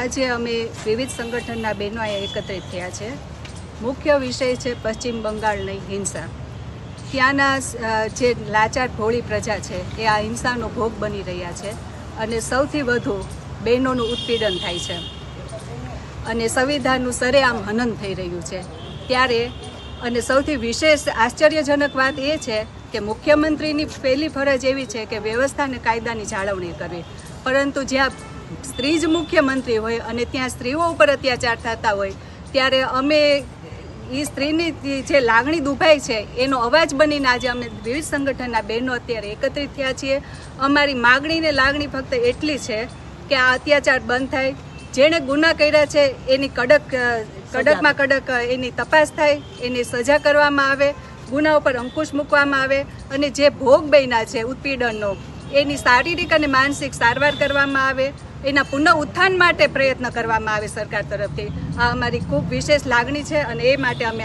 આજે અમે વિવિધ સંગઠનના બહેનો અહીંયા એકત્રિત થયા છે. મુખ્ય વિષય છે પશ્ચિમ બંગાળની હિંસા. ત્યાંના જે લાચાર ભોળી પ્રજા છે, એ આ હિંસાનો ભોગ બની રહ્યા છે અને સૌથી વધુ બહેનોનું ઉત્પીડન થાય છે. અને સંવિધાનનું સરેઆમ હનન થઈ રહ્યું છે. ત્યારે, અને સૌથી વિશેષ આશ્ચર્યજનક વાત એ છે કે મુખ્યમંત્રીની પહેલી ફરજ એવી છે કે વ્યવસ્થા અને કાયદાની જાળવણી કરવી. પરંતુ જ્યાં સ્ત્રી જ મુખ્યમંત્રી હોય અને ત્યાં સ્ત્રીઓ ઉપર અત્યાચાર થતા હોય, ત્યારે અમે એ સ્ત્રીની જે લાગણી દુભાઈ છે, એનો અવાજ બનીને આજે અમે વિવિધ સંગઠનના બહેનો અત્યારે એકત્રિત થયા છીએ. અમારી માગણી ને લાગણી ફક્ત એટલી છે કે આ અત્યાચાર બંધ થાય. જેણે ગુના કર્યા છે, એની કડક કડકમાં કડક એની તપાસ થાય, એની સજા કરવામાં આવે, ગુના ઉપર અંકુશ મૂકવામાં આવે અને જે ભોગ બન્યા છે, ઉત્પીડનનો એની શારીરિક અને માનસિક સારવાર કરવામાં આવે, એના પુનઃ ઉત્થાન માટે પ્રયત્ન કરવામાં આવે સરકાર તરફથી. આ અમારી ખૂબ વિશેષ લાગણી છે અને એ માટે અમે